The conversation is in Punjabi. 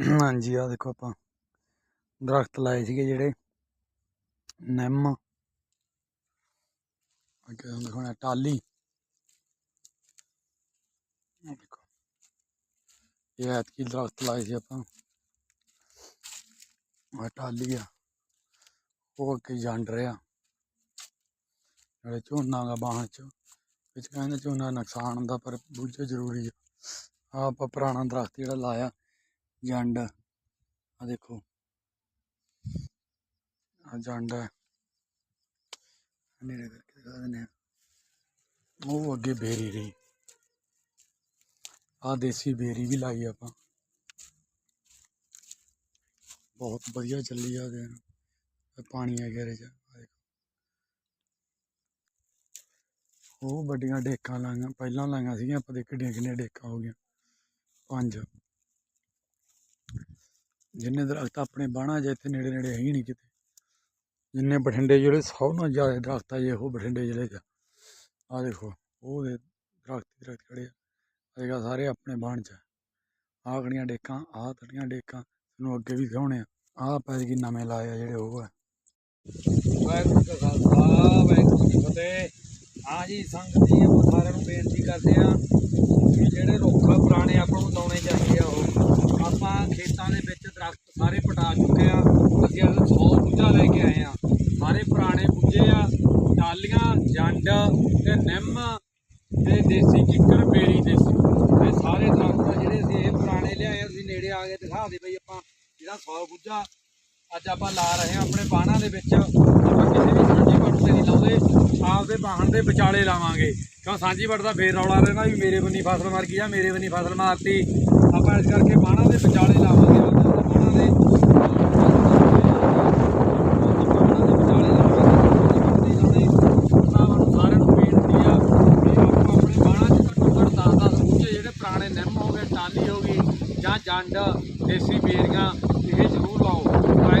ਹਾਂਜੀ ਆ ਦੇਖੋ ਆਪਾਂ ਦਰਖਤ ਲਾਏ ਸੀਗੇ ਜਿਹੜੇ ਨਿੰਮ ਅੱਗੇ ਤੁਹਾਨੂੰ ਦਿਖਾਉਣਾ ਟਾਲੀ ਆਹ ਦੇਖੋ, ਇਹ ਐਤਕੀ ਦਰਖਤ ਲਾਏ ਸੀ ਆਪਾਂ। ਆ ਟਾਲੀ ਆ, ਉਹ ਅੱਗੇ ਜੰਡ ਰਿਹਾ। ਨਾਲੇ ਝੋਨਾ ਦਾ ਬਾਹਣ ਚ, ਵਿੱਚ ਕਹਿੰਦੇ ਝੋਨਾ ਨੁਕਸਾਨ ਹੁੰਦਾ, ਪਰ ਬੂਝਾ ਜ਼ਰੂਰੀ ਆ। ਆਹ ਆਪਾਂ ਪੁਰਾਣਾ ਦਰਖਤ ਜਿਹੜਾ ਲਾਇਆ ਜੰਡ ਆ ਦੇਖੋ ਆ ਜੰਡ ਹੈ ਨੇੜੇ ਕਰਕੇ ਦਿਖਾ ਦਿੰਦੇ ਆ ਉਹ ਅੱਗੇ ਬੇਰੀ ਰਹੀ ਆ ਦੇਸੀ ਬੇਰੀ ਵੀ ਲਾਈ ਆਪਾਂ ਬਹੁਤ ਵਧੀਆ ਚੱਲੀ ਆ ਦੇ ਪਾਣੀ ਆ ਗਿਆ ਚ ਆਹ ਦੇਖੋ। ਉਹ ਵੱਡੀਆਂ ਡੇਕਾਂ ਲਾਈਆਂ ਪਹਿਲਾਂ ਲਾਈਆਂ ਸੀਗੀਆਂ ਆਪਾਂ ਦੇ ਕਿੱਡੀਆਂ ਕਿੰਨੀਆਂ ਡੇਕਾਂ ਹੋ ਗਈਆਂ ਪੰਜ ਜਿੰਨੇ ਦਰਖਤ ਆਪਣੇ ਬਾਣਾ ਜੇ ਇੱਥੇ ਨੇੜੇ ਨੇੜੇ ਹੈ ਹੀ ਨਹੀਂ ਕਿਤੇ। ਜਿੰਨੇ ਬਠਿੰਡੇ ਜਿਹੜੇ ਸਭ ਨਾਲੋਂ ਜ਼ਿਆਦਾ ਦਰਖਤ ਆ ਜੇ ਉਹ ਬਠਿੰਡੇ ਜ਼ਿਲ੍ਹੇ 'ਚ। ਆ ਦੇਖੋ, ਉਹ ਦੇ ਦਰਖਤ ਦਰਖਤ ਖੜੇ ਆ। ਆਹ ਸਾਰੇ ਆਪਣੇ ਬਾਣ 'ਚ ਆਹ ਖੜੀਆਂ ਡੇਕਾਂ, ਆਹ ਖੜੀਆਂ ਡੇਕਾਂ ਤੁਹਾਨੂੰ ਅੱਗੇ ਵੀ ਦਿਖਾਉਣੇ ਆ। ਆਹ ਪੈਸੇ ਕੀ ਨਵੇਂ ਲਾਏ ਆ ਜਿਹੜੇ ਉਹ ਆ। ਵਾਹਿਗੁਰੂ ਜੀ ਕਾ ਖਾਲਸਾ, ਵਾਹਿਗੁਰੂ ਜੀ ਫਤਿਹ। ਹਾਂ ਜੀ, ਸੰਗਤ ਜੀ, ਆਪਾਂ ਸਾਰਿਆਂ ਨੂੰ ਬੇਨਤੀ ਕਰਦੇ ਆ ਵੀ ਜਿਹੜੇ ਰੁੱਖ ਪੁਰਾਣੇ ਆਪਾਂ ਨੂੰ ਲਾਉਣੇ ਚਾਹੀਦੇ ਆ ਉਹ। ਆਪਾਂ ਖੇਤਾਂ ਦੇ ਦਰਖਤ ਸਾਰੇ ਪਟਾ ਚੁੱਕੇ ਆ। ਅਸੀਂ ਅੱਜ 100 ਬੂਝਾ ਲੈ ਕੇ ਆਏ ਆ। ਸਾਰੇ ਪੁਰਾਣੇ ਬੂਝੇ ਆ। ਟਾਲੀਆਂ ਜੰਡ ਤੇ ਨਿੰਮ ਤੇ ਦੇਸੀ ਕਿੱਕਰ, ਬੇਰੀ ਦੇਸੀ। ਇਹ ਸਾਰੇ ਦਰਖਤ ਜਿਹੜੇ ਅਸੀਂ ਇਹ ਪੁਰਾਣੇ ਲਿਆਏ ਅਸੀਂ ਨੇੜੇ ਆ ਕੇ ਦਿਖਾ ਦੇ ਬਈ ਆਪਾਂ ਜਿਹੜਾ 100 ਬੂਝਾ ਅੱਜ ਆਪਾਂ ਲਾ ਰਹੇ ਹਾਂ ਆਪਣੇ ਬਾਣਾ ਦੇ ਵਿੱਚ। ਆਪਾਂ ਕਿਸੇ ਵੀ ਸਾਂਝੀ ਵੱਟ ਤੇ ਨਹੀਂ ਲਾਉਂਦੇ। ਆਪਦੇ ਬਾਹਣ ਦੇ ਵਿਚਾਲੇ ਲਾਵਾਂਗੇ। ਕਿਉਂ ਸਾਂਝੀ ਵੱਟ ਦਾ ਫੇਰ ਰੌਲਾ ਰਹਿੰਦਾ ਵੀ ਮੇਰੇ ਬੰਨੀ ਫਸਲ ਮਰ ਗਈ ਆ, ਮੇਰੇ ਬੰਨੀ ਫਸਲ ਮਾਰਤੀ। ਆਪਾਂ ਇਸ ਕਰਕੇ ਬਾਣਾ ਦੇ ਵਿਚਾਲੇ ਲਾਵਾਂਗੇ। ਚੰਡ ਦੇਸੀ ਬੇਰੀਆਂ ਇਹ ਜ਼ਰੂਰ ਲਾਓ